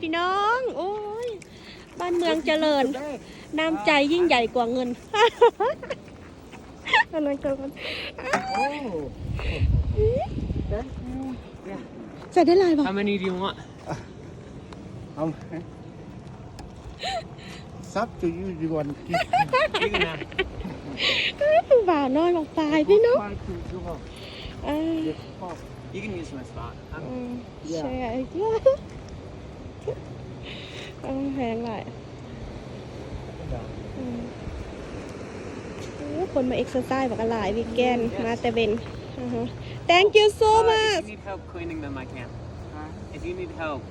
พี่น้อง โอ้ย บ้านเมืองเจริญ น้ำใจยิ่งใหญ่กว่าเงินอันนั้นก็มัน Oh. Thank you. Yeah. ใส่ได้หลายบ่ How many do you want? Um, it's up to you. You want to keep You can have. บ่าวน้อยลงไปพี่น้อง Five to two more. เออ Just pop. You can use my spot. เอ I'm, อใช่เออแพงหลาย down. อืมโอ้คนมาเอ็กซ์ไซส์บอกกันหลายวีแกนมาแต่เบนอือฮะ thank you so uh, much if you need help cleaning them, I can. Huh? If you need help,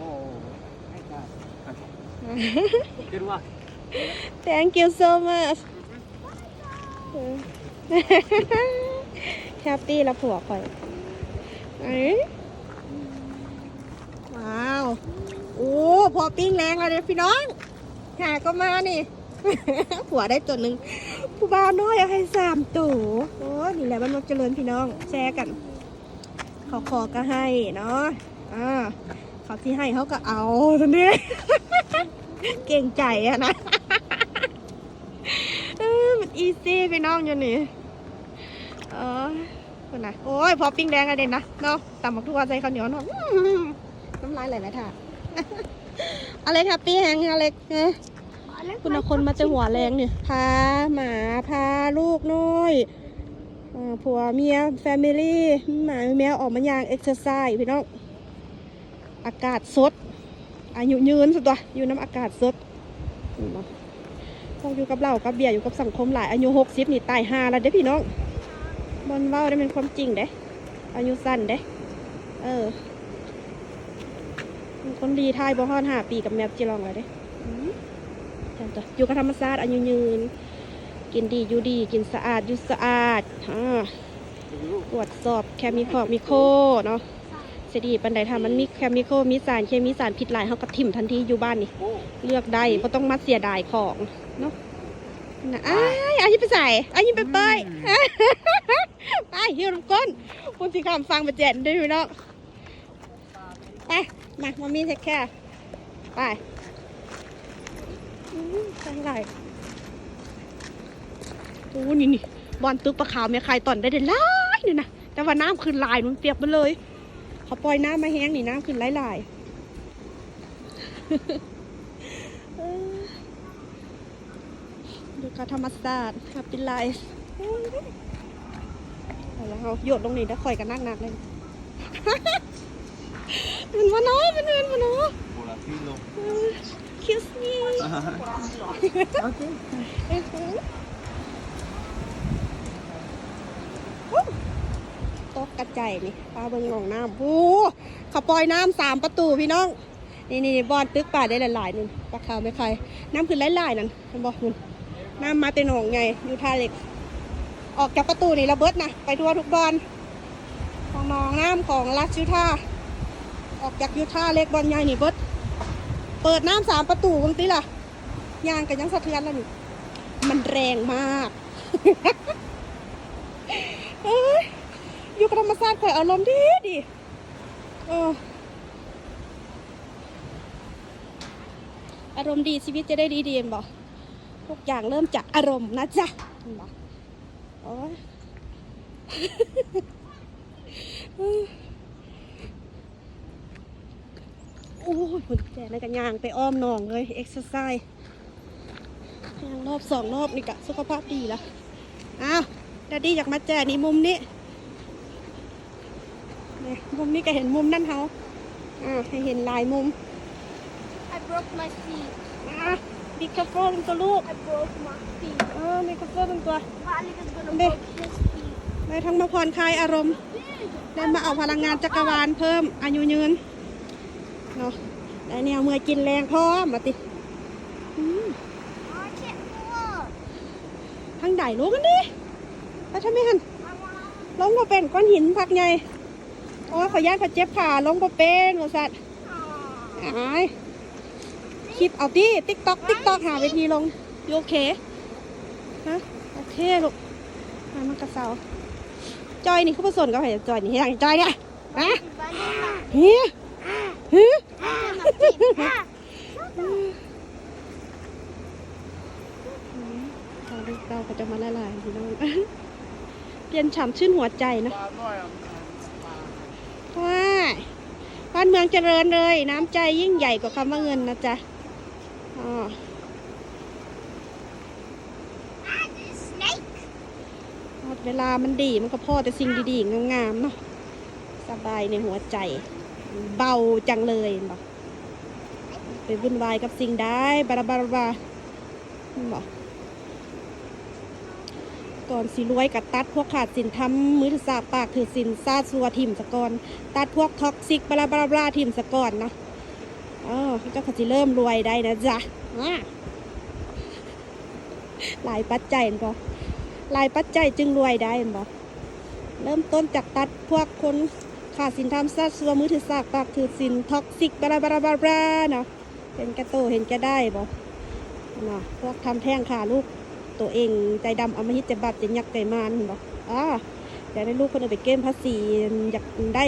Oh, I got it. okay. Good luck. thank you so much แฮปปี้แล้วผัวคอยเอ้ยว้าว โอ้พอปิ้งแรงแล้วเนี่ยพี่น้องหาก็มานี่ ผัวได้ตัวหนึ่งผู้บ่าวน้อยเอาให้สามตัวโอ้นี่แหละมันมันเจริญพี่น้อง แชร์กันเขาขอก็ให้เนาะอ่าเขาที่ให้เขาก็เอาตัวนี้เก่งใจอะนะเออมันอีซี่พี่น้องอยู่นี่เออคนนะโอ้ยพอปิ้งแดงอะเด่นนะเนาะตำบักทั่วใส่ข้าวเหนียวเนาะอื้อหือ น้ำลายไหลไหมท่าอะไรครับปี้แหงอะไรเอ้ยคุณเอาคนมาจะหัวแรงเนี่ยพาหมาพาลูกน้อยอผัวเมียแฟมิลี่หมาแมวออกมายางเอ็กซ์ไซส์พี่น้องอากาศสดอายุยืนสุดตัวอยู่น้ำอากาศสดเห็นบ่ต้องอยู่กับเรากับเบียร์อยู่กับสังคมหลายอายุหกสิบนี่ตายห้าแล้วเด้พี่น้องบอลเว้าได้เป็นความจริงเด้อายุสั้นเด้เออ คนดีทายบ่ฮอดห้าปีกับแมวจิรองเลยเด้อืมจังจ้ะอยู่กับธรรมชาติอายุยืน กินดีอยู่ดี กินสะอาดอยู่สะอาดอ่าตรวจสอบแคมิคอลมิโคเนาะเสยดีปันไดทำมันมีแคมิคอลมีสารเคมีสารพิษหลายเขาก็ถิ่มทันทีอยู่บ้านนี่ เลือกได้เพราะต้องมาเสียดายของเนาะนะอ้ายอายิไปใส่อายิไปเปยไปเฮียน้ำก้นคุณที่คำฟังมาเจ็ดด้วยเนาะไป มามามีเทคแค่ไปอะไปไหลโอ้นี่นี่บอลตึกปลาขาวเมียใครตอนได้เด่นหลายเนี่ยนะแต่ว่าน้ำขึ้นลายมันเปียกไปเลย เขาปล่อยน้ำมาแห้งนี่น้ำขึ้นหลายๆเออดูการธรรมศาสตร์ครับเป็นไลฟ์แล้วเขาโยดลงนี่แล้วคอยกันนักหนักเลย มันวะเนาะมันเงินวะเนาะ Hola, Filo. คิสมี่ Okay. ตกกระจายนี่ปลาเบิงหนองน้ำโอ้เขาปล่อยน้ำสามประตูพี่น้อง นี่นี่บอลตึกป่าได้หลายๆนึงปลาขาวไม่ใคร น้ำขึ้นหลายๆนั่นเห็นบอกคุณน้ำมาเต็หนงไงอยู่ท่าเหล็ก ออกจากประตูนี่ระเบิดนะ ไปทั่วทุกบอลของหนองน้ำของรัชยูท่า ออกจากยูท่าเล็กบอลใหญ่นี่เบิดเปิดน้ำสามประตูบางทีล่ะยางกันยังสะเทือนแล้วนี่มันแรงมากเอ้ยอยู่กับธรรมชาติข่อยอารมณ์ดีดีเอออารมณ์ดีชีวิตจะได้ดีดีเห็นบอกทุกอย่างเริ่มจากอารมณ์นะจ๊ะบอกโอ้ย โอ้ยคนแก่ในกันยางไปอ้อมหนองเลยเอ็กซ์ไซส์ยางรอบสองรอบนี่กะสุขภาพดีแล้วอ้าวดดดี้อยากมาแจกนี่มุมนี้เนี่ยมุมนี้ก็เห็นมุมนั่นเขาอ่าให้เห็นหลายมุม I broke my feet. อะบิ๊กคาโฟเป็นตัวลูก I broke my feet. เออบิ๊กคาโฟเป็นตัว Malik is gonna Hindi. break his feet. ได้ทั้งมาผ่อนคลายอารมณ์ ได้มาเอาพลังงานจักรวาลเพิ่มอายุยืน เนาะได้เนี่ยเมื่อกินแรงพร้อมมาติอืม I can't walk. ทางใดรู้กันดิไปทำไมหันลงมาเป็นก้อนหินพักไงโอ้ยขอย่านเขาเจ็บขาลงมาเป็นบริษัท Aw. อายคลิปเอาดิติ๊กต็อกติ๊กต็อกหาเวทีลงอยูโอเคฮะโอเคลูกมามันกระเซาจอยนี่เขาผสมกับใครจอยนี่อย่างจอยเนี่ยฮะเฮีย ฮึ Ah, เราลูกเต้าก็จะมาละลายพี่น้องเปลี่ยนฉ่ำชื่นหัวใจนะว้ายบ้านเมืองเจริญเลย น้ำใจยิ่งใหญ่กว่าคำว่าเงินนะจ๊ะอ๋อเวลามันดีมันก็พ่อแต่สิ่งดีๆงามๆเนาะสบายในหัวใจ เบาจังเลยบอกไปวุ่นวายกับสิ่งได้บาราบาราบาบอกก่อนสิรวยกับตัดพวกขาดสินทำมือถือสาปากถือสินซาซัวทิมสะกอนตัดพวกท็อกซิกบาราบาราบาทิมสะกอนเนาะอ๋อเจ้าขาสิเริ่มรวยได้นะจ๊ะอะหลายปัจจัยเห็นบอกหลายปัจจัยจึงรวยได้เห็นบอกเริ่มต้นจากตัดพวกคน ขาดสินทำซาซัวมือถือสากปากถือสินท็อกซิกบาราบาราบาราเนาะเห็นแกโตเห็นแกได้บอกนะพวกทำแท้งขาลูกตัวเองใจดำเอามาฮิตจะบัดจะยักใจมานบอกอ่าอยากได้ลูกคนอื่นไปเกมภาษีอยากได้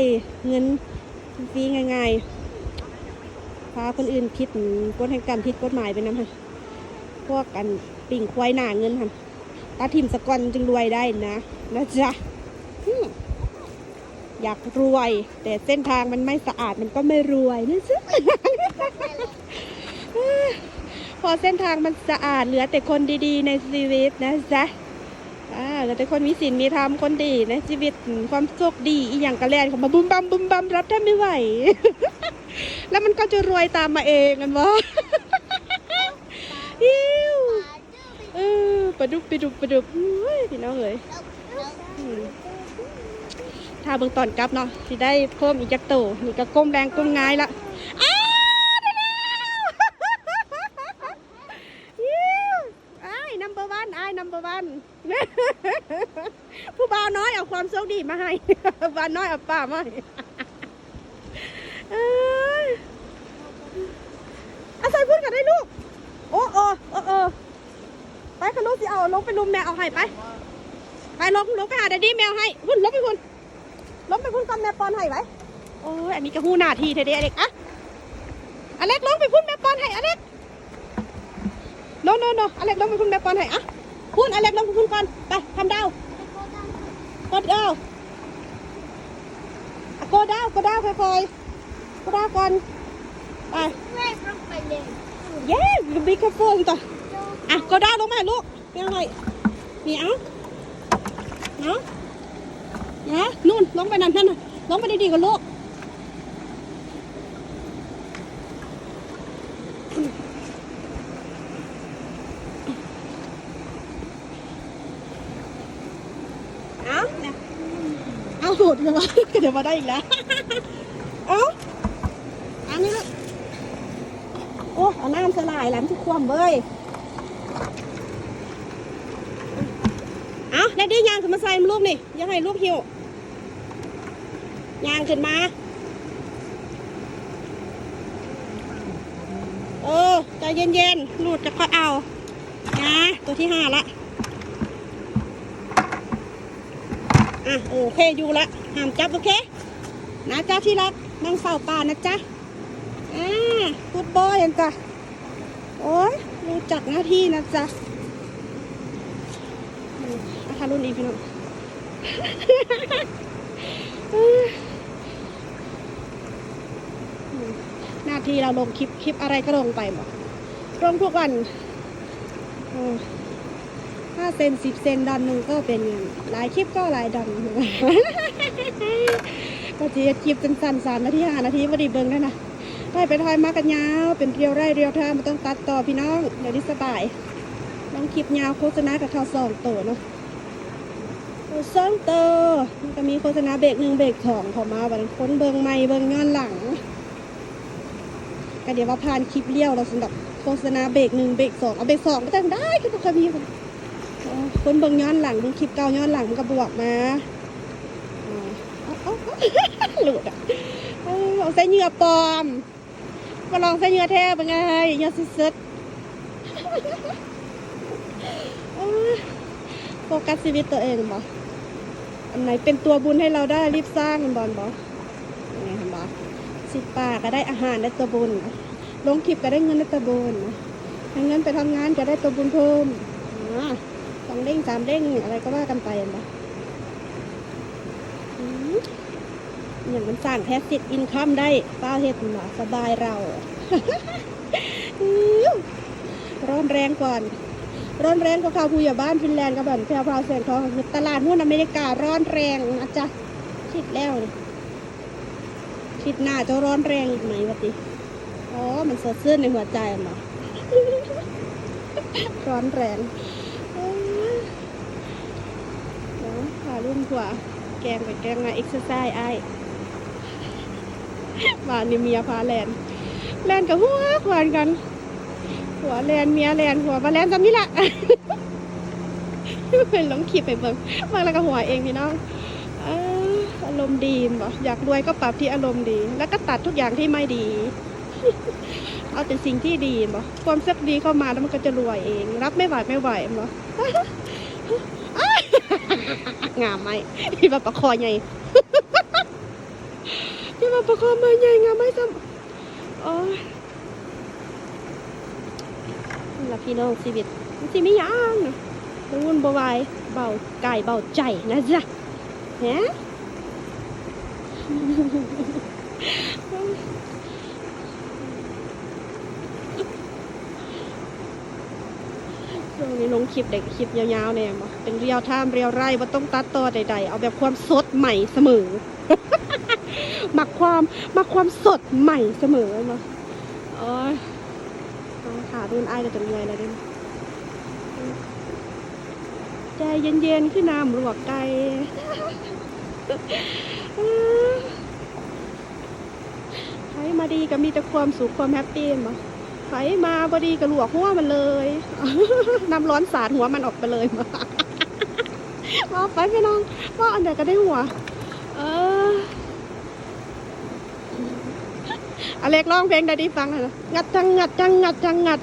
เงินฟรีง่ายๆพาคนอื่นผิดกฎแห่งกรรมผิดกฎหมายไปน้ำค่ะพวกกันปิ่งควายหนาเงินค่ะตาทิมสกอนจึงรวยได้นะนะจ๊ะ อยากรวย แต่เส้นทางมันไม่สะอาดมันก็ไม่รวยนะจ๊ะพอเส้นทางมันสะอาดเหลือแต่คนดีๆ ในชีวิตนะจ๊ะอ่าเหลือแต่คนมีศีลมีธรรมคนดีในชีวิตความโชคดีอีอย่างกระแลนของมาบุมบัมบุมบัมรับแทบไม่ไหว แล้วมันก็จะรวยตามมาเองกันวะอิ้วเออปลาดุกปลาดุกปลาดุกเฮ้ยพี่น้องเอ๋ย ถ้าเบิ่งตอนกลับเนาะสิได้เพิ่มอีกจักโตนี่ก็ก้มแรงก้มง่ายละอ้าวได้แล้วยิ้วไอ้นัมเบอร์วันไอ้นัมเบอร์วันผู้บ่าวน้อยเอาความโชคดีมาให้บ่าวน้อยเอาป่ามาให้อ้ยอาศัยพูดกันได้ลูก โอ้โอ้โอ้โอ้ไปขนุนสิเอาลงไปลุมแมวเอาให้ไป ไปลงลงไปหาแดดดี้แมวให้คุณลงไปคุณ ลงไปคุณกำแม่ปอนให้ไว้โอ้ยอันนี้ก็หู้หน้าที่เทเดอเด็กอะอเล็กลงไปพุ่นแม่ปอนให้อเล็กโนโนโนอเล็กลงไปพุ่นแม่ปอนให้อะพุ่นอเล็กลงไปพุ่นก่อนไปทำดาวกดดาวกดดาวกดดาวค่อยๆกดดาวก่อนไปเย้บีคาโฟนต่ออะกดดาวลงมาลูกไม่เอาไรนี่เอาเอา นะนู่นลงไปนั่นนั่นน่ะลงไปดีๆกับลูกเอาเนี่ยเอาหลุดเลยวะเดี๋ยวมาได้อีกแล้ว เอาอันนี้ลูกโอ้เอาน้ำสลายแหลมที่ความเบ้ยเอาได้ดียางขึ้นมาใส่มันลูกนี่อยังให้ลูกหิว ยางขึ้นมา เออใจเย็นๆหลุดจะค่อยเอา นะ ตัวที่ห้าละ อะ โอเคอยู่ละห้ามจับโอเค นะจ๊ะที่รักนั่งเฝ้าป่านะจ๊ะ อ่าพูดบอยอันจ้ะ โอ้ยรู้จักหน้าที่นะจ๊ะอาคารุ่นอีพี่น้อง อืมหน้า ที่เราลงคลิปคลิปอะไรก็ลงไปหมดลงทุกวันห้าเซนสิบเซนดอนหนึ่งก็เป็นเงินหลายคลิปก็หลายดอนก็จะคลิปสั้นๆสามนาทีห้านาทีไม่ได้เบิ่งแล้วนะได้ไปทอยมากันยาว เป็นเรียวไร่เรียวทางมันต้องตัดต่อพี่น้อง เดี๋ยวนี้สบายลองคลิปยาวโฆษณากับเขาสองตัวเนาะเอาสองตัวมันก็มีโฆษณาเบรกหนึ่งเบรกสองข้ามาบันคนเบิ่งไม่เบิ่งย้อนหลัง ก็เดี๋ยวว่าผ่านคลิปเลี้ยวเราสำหรับโฆษณาเบรกหนึ่งเบรกสองเอาเบรกสองก็ได้ได้คือปกติคนคนเบิ่งย้อนหลังดูคลิปเก่าย้อนหลังมันก็บวกมาหลุดอะเอาเอาใส่เหงื่อปลอมมาลองใส่เหงื่อแท้เป็นไงเหงื่อสุดโฟกัสชีวิตตัวเองบ่อันไหนเป็นตัวบุญให้เราได้รีบสร้างมันบอลบ่ยังไงเห็นบ่ สิบปาก็ได้อาหารได้ตัวบุญ ลงคลิปก็ได้เงินได้ตัวบุญถ้เงินไปทำงานก็ได้ตัวบุญเพิ่มสองเด้งสามเด้งอะไรก็ว่ากันไปนะอย่างมันสร้างแพสซิฟอินคัมได้ป้าเฮ็ดหมาสบายเรา ร้อนแรงก่อน ร้อนแรงกว่าข่าวผู้ใหญ่บ้านฟินแลนด์กับแบบแพรวพราวแสงทองตลาดหุ้นอเมริการ้อนแรงนะจ๊ะคิดแล้วนี่ คิดหน้าจะร้อนแรงอีกไหมวะติอ๋อ มันสดชื่นในหัวใจหมอร้อนแรงเอ้ยเดี๋ยวขารุ่นกว่า แกงไปแกงมาเอ็กซ์ไซส์ไอ้บานนี่เมียพาแลนแลนกับหัวควานกัน หัวแลนเมียแลนหัวมาแลนจำนี่แหละเป็นลงคลิปไปเบิ่งบางแล้วก็หัวเองพี่น้อง อารมณ์ดีบ่อยากรวยก็ปรับที่อารมณ์ดี แล้วก็ตัดทุกอย่างที่ไม่ดี เอาแต่สิ่งที่ดีบ่ความสักดีเข้ามาแล้วมันก็จะรวยเอง รับไม่ไหวไม่ไหวบ่งามไหมที่ว่าประคอใหญ่ที่ว่าประคอมาใหญ่งามไหมซ้ำโอ้ยละพี่น้องชีวิตมันสิไม่ยางนะวุ่นบวายเบากายเบาใจนะจ๊ะฮะ ช่วงนี้ลงคลิปเด็กคลิปยาวๆเนี่ยเป็นเรียวไทม์เรียวไรว่าต้องตัดต่อใด ๆ เอาแบบความสดใหม่เสมอมักความมักความสดใหม่เสมอเนาะโอ้ยต้องขารุ่นไอ้ายก็จะรวยแล้วด้ใจเย็นๆขึ้นน้ำลวกไก่ ใครมาดีก็มีแต่ความสุขความแฮปปี้มาใครมาบดีก็ลวกหัวมันเลยน้ำร้อนสาดหัวมันออกไปเลยมามาไปพี่น้องว่าอันไหนก็ได้หัว เอออเล็กร้องเพลงได้ดีฟังหน่อยนะงัดจังงัดจังงัดจังงัด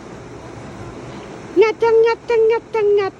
งัดจังงัดจังงัดจังงัด